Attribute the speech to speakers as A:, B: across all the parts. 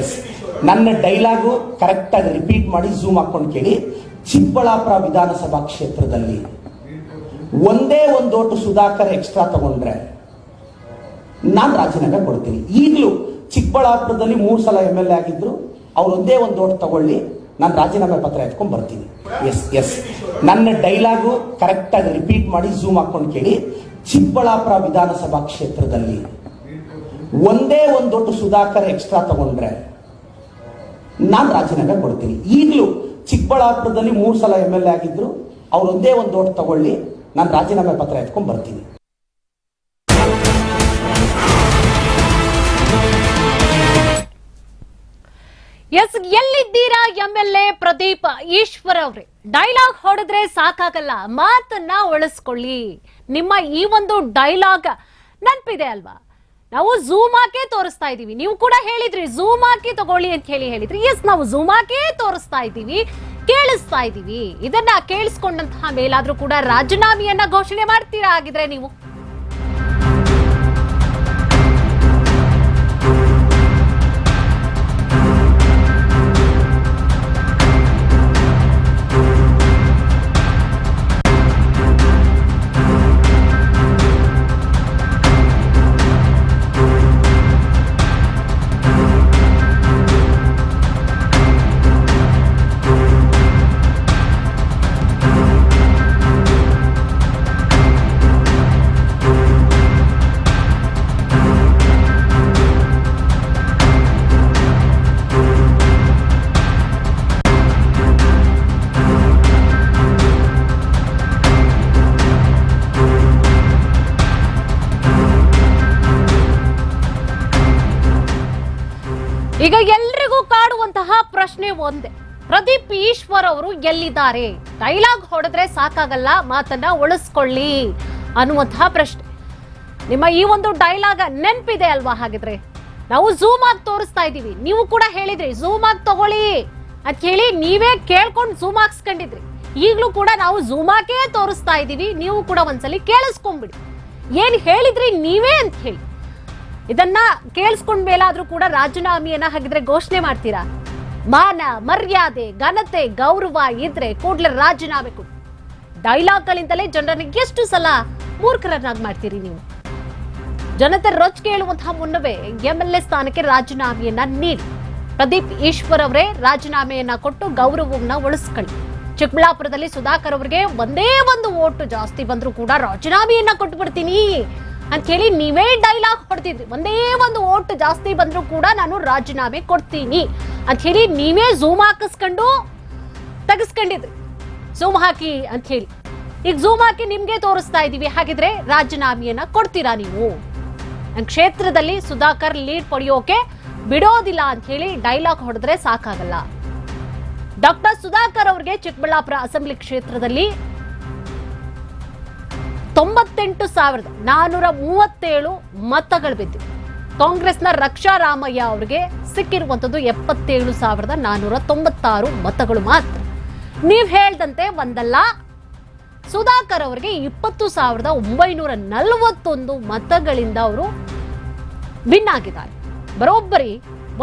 A: S ನನ್ನ dialogue ಕರೆಕ್ಟಾಗಿ repeat ಮಾಡಿ ಝೂಮ್ ಹಾಕೊಂಡು ಕೇಳಿ. ಚಿಕ್ಕಬಳ್ಳಾಪುರ ವಿಧಾನಸಭಾ ಕ್ಷೇತ್ರದಲ್ಲಿ ಒಂದೇ ಒಂದು ಓಟು ಸುಧಾಕರ್ ಎಕ್ಸ್ಟ್ರಾ ತಗೊಂಡ್ರೆ ನಾನು ರಾಜೀನಾಮೆ ಕೊಡ್ತೀನಿ. ಈಗಲೂ ಚಿಕ್ಕಬಳ್ಳಾಪುರದಲ್ಲಿ ಮೂರು ಸಲ ಎಂ ಎಲ್ ಎ ಆಗಿದ್ರು, ಅವ್ರು ಒಂದೇ ಒಂದು ಓಟ್ ತಗೊಳ್ಳಿ, ನಾನು ರಾಜೀನಾಮೆ ಪತ್ರ ಎತ್ಕೊಂಡು ಬರ್ತೀನಿ. ಎಸ್ ಎಸ್ ನನ್ನ ಡೈಲಾಗು ಕರೆಕ್ಟಾಗಿ ರಿಪೀಟ್ ಮಾಡಿ ಝೂಮ್ ಹಾಕೊಂಡು ಕೇಳಿ. ಚಿಕ್ಕಬಳ್ಳಾಪುರ ವಿಧಾನಸಭಾ ಕ್ಷೇತ್ರದಲ್ಲಿ ಒಂದೇ ಒಂದು ದೊಡ್ಡ ಸುಧಾಕರ್ ಎಕ್ಸ್ಟ್ರಾ ತಗೊಂಡ್ರೆ ನಾನು ರಾಜೀನಾಮೆ ಕೊಡ್ತೀನಿ. ಈಗಲೂ ಚಿಕ್ಕಬಳ್ಳಾಪುರದಲ್ಲಿ ಮೂರು ಸಲ ಎಂ ಎಲ್ ಎ ಆಗಿದ್ರು, ಅವ್ರು ಒಂದೇ ಒಂದು ದೊಡ್ಡ ತಗೊಳ್ಳಿ, ನಾನು ರಾಜೀನಾಮೆ ಪತ್ರ ಎತ್ಕೊಂಡು ಬರ್ತೀನಿ.
B: ಎಸ್, ಎಲ್ಲಿದ್ದೀರಾ M L A Pradeep Eshwar ಅವ್ರೆ? ಡೈಲಾಗ್ ಹೊಡೆದ್ರೆ ಸಾಕಾಗಲ್ಲ, ಮಾತನ್ನ ಉಳಿಸ್ಕೊಳ್ಳಿ ನಿಮ್ಮ ಈ ಒಂದು ಡೈಲಾಗ್ ನೆನಪಿದೆ ಅಲ್ವಾ? ನಾವು ಝೂಮ್ ಹಾಕೇ ತೋರಿಸ್ತಾ ಇದೀವಿ ನೀವು ಕೂಡ ಹೇಳಿದ್ರಿ ಝೂಮ್ ಹಾಕಿ ತಗೊಳ್ಳಿ ಅಂತ ಹೇಳಿ ಹೇಳಿದ್ರಿ. ಎಸ್ ನಾವು ಝೂಮ್ ಹಾಕೇ ತೋರಿಸ್ತಾ ಇದ್ದೀವಿ. ಕೇಳಿಸ್ತಾ ಇದೀವಿ ಇದನ್ನ ಕೇಳಿಸ್ಕೊಂಡಂತಹ ಮೇಲಾದ್ರೂ ಕೂಡ ರಾಜೀನಾಮೆಯನ್ನ ಘೋಷಣೆ ಮಾಡ್ತೀರಾ ಆಗಿದ್ರೆ ನೀವು? ಈಗ ಎಲ್ರಿಗೂ ಕಾಡುವಂತಹ ಪ್ರಶ್ನೆ ಒಂದೇ. ಪ್ರದೀಪ್ ಈಶ್ವರ್ ಅವರು ಎಲ್ಲಿದ್ದಾರೆ? ಡೈಲಾಗ್ ಹೊಡೆದ್ರೆ ಸಾಕಾಗಲ್ಲ, ಮಾತನ್ನ ಉಳಿಸ್ಕೊಳ್ಳಿ ಅನ್ನುವಂತಹ ಪ್ರಶ್ನೆ. ನಿಮ್ಮ ಈ ಒಂದು ಡೈಲಾಗ್ ನೆನಪಿದೆ ಅಲ್ವಾ ಹಾಗಿದ್ರೆ? ನಾವು ಝೂಮ್ ಆಗಿ ತೋರಿಸ್ತಾ ಇದೀವಿ ನೀವು ಕೂಡ ಹೇಳಿದ್ರಿ, ಝೂಮ್ ಆಗಿ ತಗೊಳ್ಳಿ. ಅಂತ ಹೇಳಿ ನೀವೇ ಕೇಳ್ಕೊಂಡು ಝೂಮ್ ಹಾಕ್ಸ್ಕೊಂಡಿದ್ರಿ. ಈಗಲೂ ಕೂಡ ನಾವು ಝೂಮ್ ಹಾಕೇ ತೋರಿಸ್ತಾ ಇದೀವಿ ನೀವು ಕೂಡ ಒಂದ್ಸಲಿ ಕೇಳಿಸ್ಕೊಂಡ್ಬಿಡಿ. ಏನ್ ಹೇಳಿದ್ರಿ ನೀವೇ ಅಂತ ಹೇಳಿ. ಇದನ್ನ ಕೇಳಿಸ್ಕೊಂಡ್ ಮೇಲಾದ್ರೂ ಕೂಡ ರಾಜೀನಾಮೆಯನ್ನ ಹಾಗಿದ್ರೆ ಘೋಷಣೆ ಮಾಡ್ತೀರಾ? ಮಾನ, ಮರ್ಯಾದೆ, ಘನತೆ, ಗೌರವ ಇದ್ರೆ ಕೂಡ್ಲೆ ರಾಜೀನಾಮೆ ಡೈಲಾಗ್ ಗಳಿಂದಲೇ ಜನರನ್ನ ಎಷ್ಟು ಸಲ ಮೂರ್ಖರನ್ನಾಗಿ ಮಾಡ್ತೀರಿ ನೀವು? ಜನತೆ ರೊಚ್ ಕೇಳುವಂತಹ ಮುನ್ನವೇ ಎಂ ಎಲ್ ಎ ಸ್ಥಾನಕ್ಕೆ ರಾಜೀನಾಮೆಯನ್ನ ನೀಡಿ. ಪ್ರದೀಪ್ ಈಶ್ವರ್ ಅವರೇ ರಾಜೀನಾಮೆಯನ್ನ ಕೊಟ್ಟು ಗೌರವವನ್ನ ಉಳಿಸ್ಕೊಳ್ಳಿ. ಚಿಕ್ಕಬಳ್ಳಾಪುರದಲ್ಲಿ ಸುಧಾಕರ್ ಅವರಿಗೆ ಒಂದೇ ಒಂದು ಓಟು ಜಾಸ್ತಿ ಬಂದರೂ ಕೂಡ ರಾಜೀನಾಮೆಯನ್ನ ಕೊಟ್ಟು ಬಿಡ್ತೀನಿ ಅಂತ ಹೇಳಿ ನೀವೇ ಡೈಲಾಗ್ ಹೊಡೆದಿದ್ರಿ. ಒಂದೇ ಒಂದು ಓಟ್ ಜಾಸ್ತಿ ಬಂದರೂ ಕೂಡ ನಾನು ರಾಜೀನಾಮೆ ಕೊಡ್ತೀನಿ. ಅಂತ ಹೇಳಿ ನೀವೇ ಝೂಮ್ ಹಾಕಿಸ್ಕೊಂಡು ತೆಗೆಸ್ಕೊಂಡಿದ್ರಿ. ಝೂಮ್ ಹಾಕಿ ಅಂತ ಹೇಳಿ ಈಗ ಝೂಮ್ ಹಾಕಿ ನಿಮ್ಗೆ ತೋರಿಸ್ತಾ ಇದೀವಿ. ಹಾಗಿದ್ರೆ ರಾಜೀನಾಮೆಯನ್ನ ಕೊಡ್ತೀರಾ ನೀವು? ಕ್ಷೇತ್ರದಲ್ಲಿ ಸುಧಾಕರ್ ಲೀಡ್ ಪಡೆಯೋಕೆ ಬಿಡೋದಿಲ್ಲ ಅಂತ ಹೇಳಿ ಡೈಲಾಗ್ ಹೊಡೆದ್ರೆ ಸಾಕಾಗಲ್ಲ. ಡಾಕ್ಟರ್ ಸುಧಾಕರ್ ಅವರಿಗೆ ಚಿಕ್ಕಬಳ್ಳಾಪುರ ಅಸೆಂಬ್ಲಿ ಕ್ಷೇತ್ರದಲ್ಲಿ ತೊಂಬತ್ತೆಂಟು ಸಾವಿರದ ನಾನೂರ ಮೂವತ್ತೇಳು ಮತಗಳು ಬಿದ್ದಿವೆ. ಕಾಂಗ್ರೆಸ್ನ ರಕ್ಷಾ ರಾಮಯ್ಯ ಅವರಿಗೆ ಸಿಕ್ಕಿರುವಂಥದ್ದು ಎಪ್ಪತ್ತೇಳು ಸಾವಿರದ ನಾನೂರ ತೊಂಬತ್ತಾರು ಮತಗಳು ಮಾತ್ರ. ನೀವು ಹೇಳ್ದಂತೆ ಒಂದಲ್ಲ, ಸುಧಾಕರ್ ಅವರಿಗೆ ಇಪ್ಪತ್ತು ಸಾವಿರದ ಒಂಬೈನೂರ ನಲವತ್ತೊಂದು ಮತಗಳಿಂದ ಅವರು ವಿನ್ ಆಗಿದ್ದಾರೆ. ಬರೋಬ್ಬರಿ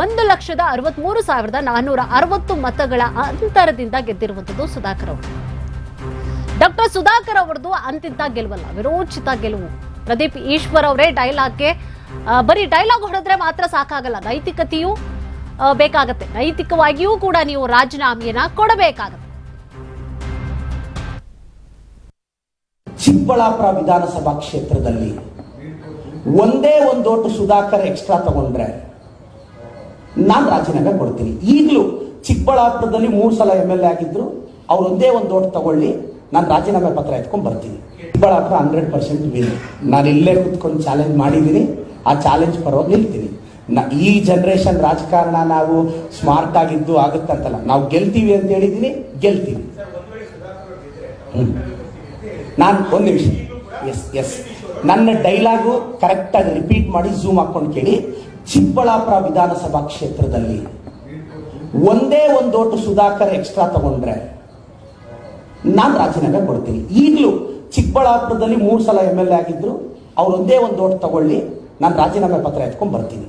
B: ಒಂದು ಲಕ್ಷದ ಅರವತ್ಮೂರು ಸಾವಿರದ ನಾನ್ನೂರ ಅರವತ್ತು ಮತಗಳ ಅಂತರದಿಂದ ಗೆದ್ದಿರುವಂಥದ್ದು ಸುಧಾಕರ್ ಅವರು. ಡಾಕ್ಟರ್ ಸುಧಾಕರ್ ಅವರದು ಅಂತಿದ್ದ ಗೆಲುವಲ್ಲ, ವಿರೋಚಿತ ಗೆಲುವು. ಪ್ರದೀಪ್ ಈಶ್ವರ್ ಅವರೇ ಡೈಲಾಗ್ಗೆ ಬರೀ ಡೈಲಾಗ್ ಹೊಡೆದ್ರೆ ಮಾತ್ರ ಸಾಕಾಗಲ್ಲ, ನೈತಿಕತೆಯೂ ಬೇಕಾಗತ್ತೆ. ನೈತಿಕವಾಗಿಯೂ ಕೂಡ ನೀವು ರಾಜೀನಾಮೆಯನ್ನ ಕೊಡಬೇಕಾಗತ್ತೆ.
A: ಚಿಕ್ಕಬಳ್ಳಾಪುರ ವಿಧಾನಸಭಾ ಕ್ಷೇತ್ರದಲ್ಲಿ ಒಂದೇ ಒಂದು ಸುಧಾಕರ್ ಎಕ್ಸ್ಟ್ರಾ ತಗೊಂಡ್ರೆ ನಾನು ರಾಜೀನಾಮೆ ಕೊಡ್ತೀನಿ. ಈಗಲೂ ಚಿಕ್ಕಬಳ್ಳಾಪುರದಲ್ಲಿ ಮೂರು ಸಲ ಎಂ ಎಲ್ ಎ ಆಗಿದ್ರು, ಅವ್ರು ಒಂದೇ ಒಂದು ಓಟ್ ತಗೊಳ್ಳಿ ನಾನು ರಾಜೀನಾಮೆ ಪತ್ರ ಎತ್ಕೊಂಡು ಬರ್ತೀನಿ. ಚಿಕ್ಕಬಳ್ಳಾಪುರ ಹಂಡ್ರೆಡ್ ಪರ್ಸೆಂಟ್ ವಿನ್ ನಾನು ಇಲ್ಲೇ ಕುತ್ಕೊಂಡು ಚಾಲೆಂಜ್ ಮಾಡಿದ್ದೀನಿ ಆ ಚಾಲೆಂಜ್ ಪರವಾಗಿ ನಿಲ್ತೀನಿ. ನ- ಈ ಜನರೇಷನ್ ರಾಜಕಾರಣ ನಾವು ಸ್ಮಾರ್ಟ್ ಆಗಿದ್ದು ಆಗುತ್ತಂತಲ್ಲ. ನಾವು ಗೆಲ್ತೀವಿ ಅಂತ ಹೇಳಿದೀನಿ, ಗೆಲ್ತೀವಿ. ನಾನು ಒಂದು ನಿಮಿಷ. ಎಸ್ ಎಸ್ ನನ್ನ ಡೈಲಾಗು ಕರೆಕ್ಟಾಗಿ ರಿಪೀಟ್ ಮಾಡಿ ಝೂಮ್ ಹಾಕೊಂಡು ಕೇಳಿ. ಚಿಕ್ಕಬಳ್ಳಾಪುರ ವಿಧಾನಸಭಾ ಕ್ಷೇತ್ರದಲ್ಲಿ ಒಂದೇ ಒಂದು ಓಟು ಸುಧಾಕರ್ ಎಕ್ಸ್ಟ್ರಾ ತಗೊಂಡ್ರೆ ನಾನು ರಾಜೀನಾಮೆ ಕೊಡ್ತೀನಿ. ಈಗಲೂ ಚಿಕ್ಕಬಳ್ಳಾಪುರದಲ್ಲಿ ಮೂರು ಸಲ ಎಂ ಎಲ್ ಎ ಆಗಿದ್ರು, ಅವ್ರು ಒಂದೇ ಒಂದು ಓಟ್ ತಗೊಳ್ಳಿ, ನಾನು ರಾಜೀನಾಮೆ ಪತ್ರ ಎತ್ಕೊಂಡು ಬರ್ತೀನಿ.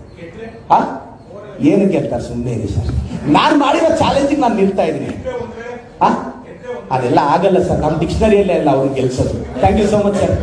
A: ಹಾಂ ಏನು ಗೆಲ್ತಾರೆ ಸುಮ್ಮನೆ ಇರಿ ಸರ್. ನಾನು ಮಾಡಿರೋ ಚಾಲೆಂಜಿಗೆ ನಾನು ನಿಲ್ತಾ ಇದ್ದೀನಿ. ಹಾಂ ಅದೆಲ್ಲ ಆಗಲ್ಲ ಸರ್. ನಮ್ಮ ಡಿಕ್ಷನರಿಯಲ್ಲೇ ಅಲ್ಲ ಅವ್ರಿಗೆ ಗೆಲ್ಸೋದು. Thank you so much sir